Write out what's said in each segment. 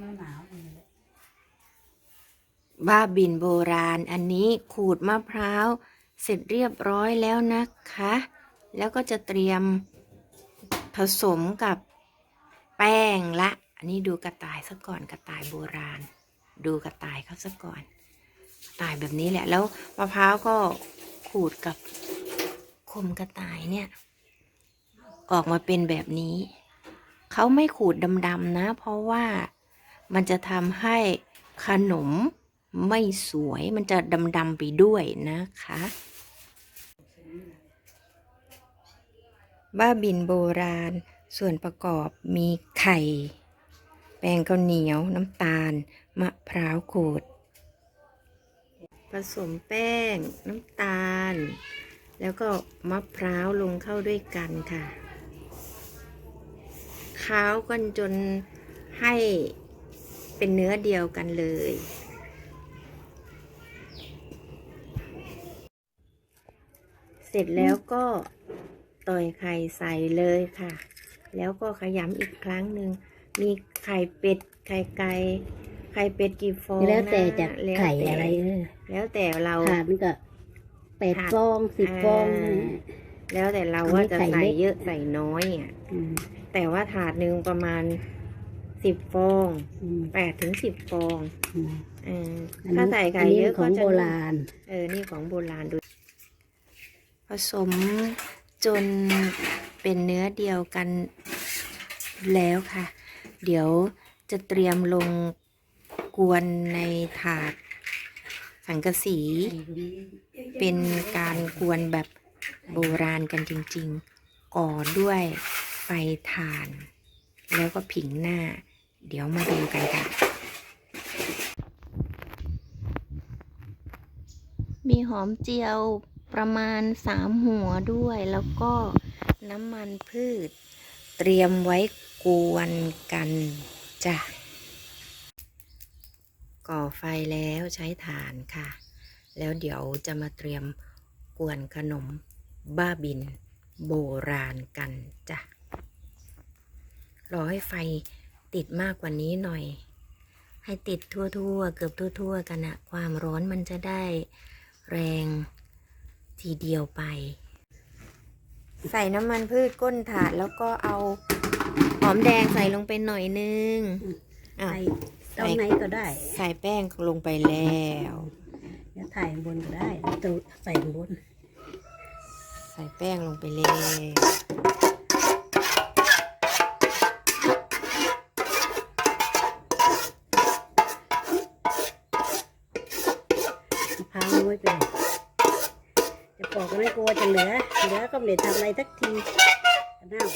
หนาวหนาวนี่แหละบ้าบินโบราณอันนี้ขูดมะพร้าวเสร็จเรียบร้อยแล้วนะคะ แล้วก็จะเตรียมผสมกับแป้งละ อันนี้ดูกระต่ายซะก่อนกระต่ายโบราณ ดูกระต่ายเขาซะก่อนกระต่ายแบบนี้แหละ แล้วมะพร้าวก็ขูดกับคมกระต่ายเนี่ย ออกมาเป็นแบบนี้ เขาไม่ขูดดำๆนะ เพราะว่า มันจะทำให้ขนมไม่สวยมันจะดำๆไปด้วยนะคะ บ้าบินโบราณส่วนประกอบมีไข่ แป้งข้าวเหนียวน้ำตาล มะพร้าวขูด ผสมแป้งน้ำตาล แล้วก็มะพร้าวลงเข้าด้วยกันค่ะค้ากันจนให้ เป็นเนื้อเดียวกันเลย เสร็จแล้วก็ต่อยไข่ใส่เลยค่ะ แล้วก็ขยำอีกครั้งหนึ่ง มีไข่เป็ด ไข่ไก่ ไข่เป็ดกี่ฟองแล้วแต่จะนไข่แล้วแต่อะไรเออแล้วแต่เราถาดนี่ก็แปดถาดฟองสิบฟองอ่าเนี่ยแล้วแต่เราอันนี้ว่าจะไข่ใส่เล็กเยอะใส่น้อยอะอืมแต่ว่าถาดหนึ่งประมาณ สิบฟองอืมแปดถึงสิบฟองอืมเอออันนี้ถ้าใส่ไข่นนี้เยอะของก็จะโบนุ่มราณ เออ นี่ของโบราณดู ผสมจนเป็นเนื้อเดียวกันแล้วค่ะ เดี๋ยวจะเตรียมลงกวนในถาดสังกะสี เป็นการกวนแบบโบราณกันจริง ๆ ก่อด้วยไฟถ่าน แล้วก็ผิงหน้า เดี๋ยวมาดูกันค่ะ มีหอมเจียวประมาณสามหัวด้วย แล้วก็น้ำมันพืช เตรียมไว้กวนกันจ้ะ ก่อไฟแล้วใช้ถ่านค่ะ แล้วเดี๋ยวจะมาเตรียมกวนขนมบ้าบินโบราณกันจ้ะ รอให้ไฟ ติดมากกว่านี้หน่อย ให้ติดทั่วๆ เกือบทั่ว ๆ กันอะความร้อนมันจะได้แรงทีเดียวไป ใส่น้ำมันพืชก้นถาดแล้วก็เอาหอมแดงใส่ลงไปหน่อยนึงอะใส่ตรงไหนก็ได้ ใส่แป้งลงไปแล้วจะถ่ายข้างบนก็ได้ตัวใส่ข้างบน ใส่แป้งลงไปแล้ว ก็ไม่กลัวจะเหลือ เหลือก็ไม่ได้ทำอะไรทักทีเน่า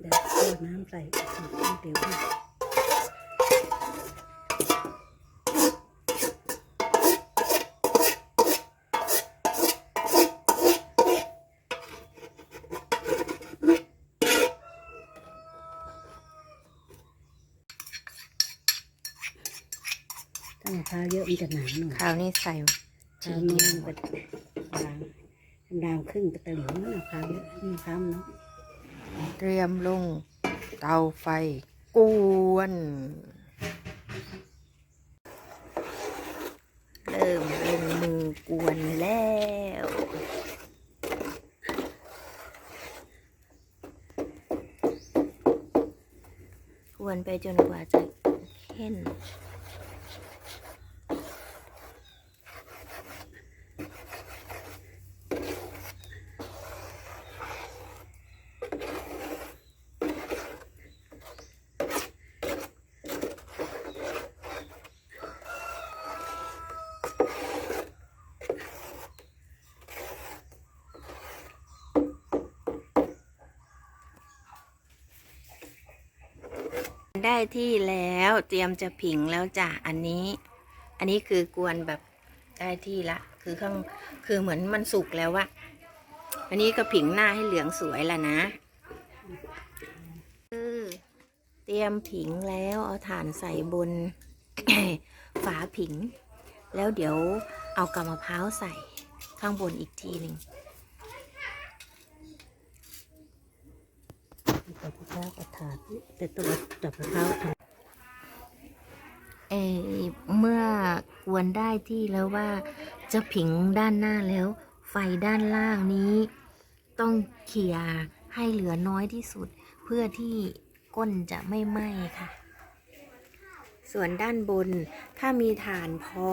เดี๋ยวเอาน้ำใส่เดี๋ยว ถ้ามะพร้าวเยอะมันจะหนาหน่อยคราวนี้ใส่มะพร้าวน้อยมันก็บางดาวครึ่งก็ตะหลิวมะพร้าวเยอะมะพร้าวเนาะเตรียมลงเตาไฟกวนเริ่มลงมือกวนแล้วกวนไปจนกว่าจะเข้น ได้ที่แล้วเตรียมจะผิงแล้วจ้ะอันนี้ อันนี้คือกวนแบบได้ที่ละ คือข้างคือเหมือนมันสุกแล้ววะอันนี้ก็ผิงหน้าให้เหลืองสวยแล้วนะเตรียมผิงแล้วเอาถ่านใส่บน ฝาผิง แล้วเดี๋ยวเอากำมะพร้าวใส่ข้างบนอีกทีหนึ่ง ตอกมะพร้าวกระถาดแต่ต้องเอาตอกมะพร้าวเออเมื่อกวนได้ที่แล้วว่าจะผิงด้านหน้าแล้ว ไฟด้านล่างนี้ ต้องเขี่ยให้เหลือน้อยที่สุด เพื่อที่ก้นจะไม่ไหม้ค่ะ ส่วนด้านบนถ้ามีฐานพอ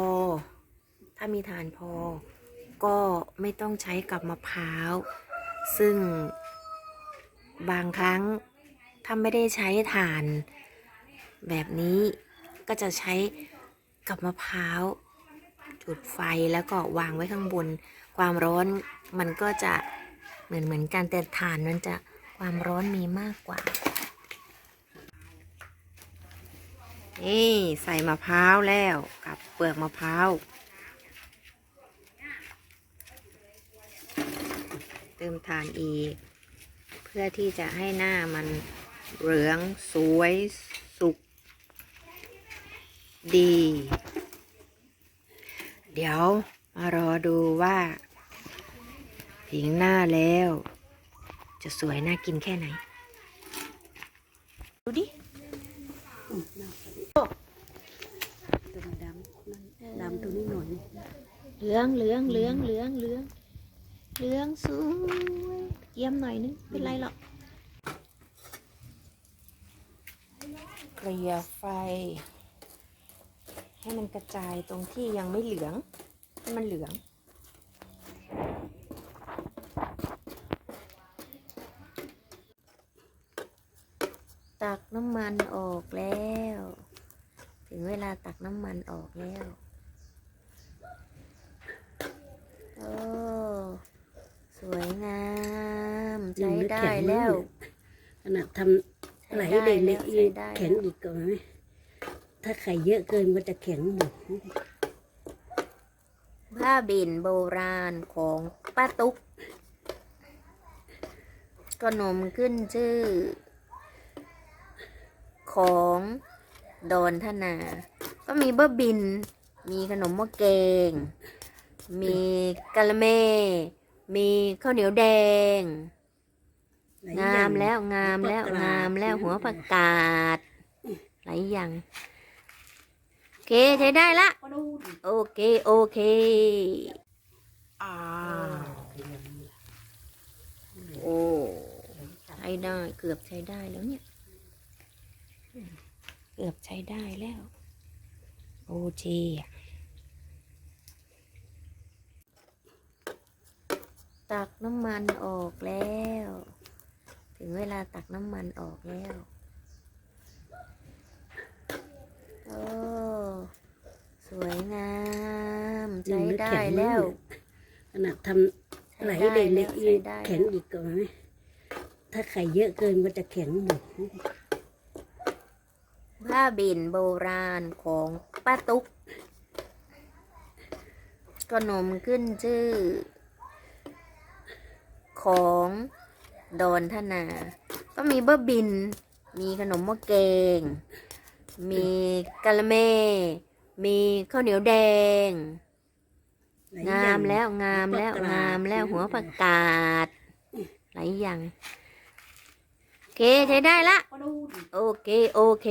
ถ้ามีฐานพอ ก็ไม่ต้องใช้กับมะพร้าว ซึ่ง บางครั้งถ้าไม่ได้ใช้ถ่าน แบบนี้ก็จะใช้กับมะพร้าว จุดไฟแล้วก็วางไว้ข้างบน ความร้อนมันก็จะเหมือนเหมือนกันแต่ถ่านมันจะความร้อนมีมากกว่านี่ใส่มะพร้าวแล้วกับเปลือกมะพร้าวเติมถ่านอีก พื่อที่จะให้หน้ามันเหลืองสวยสุกดี เดี๋ยวมารอดูว่าผิงหน้าแล้ว จะสวยน่ากินแค่ไหน ดูดิำอืมน่ากินตัวดำดำตัวนี้หน่อยเหลืองเหลืองเหลืองเหลืองเหลือง เหลืองสวยเยี่ยมหน่อยนึงเป็นไรหรอกเกลี่ยไฟ ให้มันกระจายตรงที่ยังไม่เหลือง ให้มันเหลืองตักน้ำมันออกแล้ว ถึงเวลาตักน้ำมันออกแล้วโอ้ สวยงาม ใช้ได้แล้วขนาดทำไหลเด็กเล็กใช้ได้แล้วแข็งอีกก่อนไหมถ้าไข่เยอะเกินมันจะแข็งหมดผ้าบินโบราณของป้าตุ๊กขนมขึ้นชื่อ ของดอนธนา ก็มีบ้าบิน มีขนมหม้อแกง มีกะละเม มีข้าวเหนียวแดงหลย งาอย่มแล้วงามแล้วหัวผักกาดงามแล้วหัวผักกาดหลายอย่างโอเคใช้ได้ละ โอเคโอเคอ่าโอ้ใช้ได้เกือบใช้ได้แล้วเนี่ย เกือบใช้ได้แล้ว โอเคอะตักน้ำมันออกแล้ว ถึงเวลาตักน้ำมันออกแล้ว โอ้ สวยงาม ใช้ได้แล้วขนาดทำไหลเด็กเล็กใช้ได้แล้วแข็งอีกก่อนไหมถ้าไข่เยอะเกินมันจะแข็งหมดผ้าบินโบราณของป้าตุ๊กขนมขึ้นชื่อ ของ ดอนธนา ก็มีบ้าบิน มีขนมหม้อแกง มีกะละเม มีข้าวเหนียวแดงหลยงาอย่มแล้วงามแล้วหัวผักกาดงามแล้วหัวผักกาดหลายอย่างโอเคใช้ได้ละ โอเค โอเค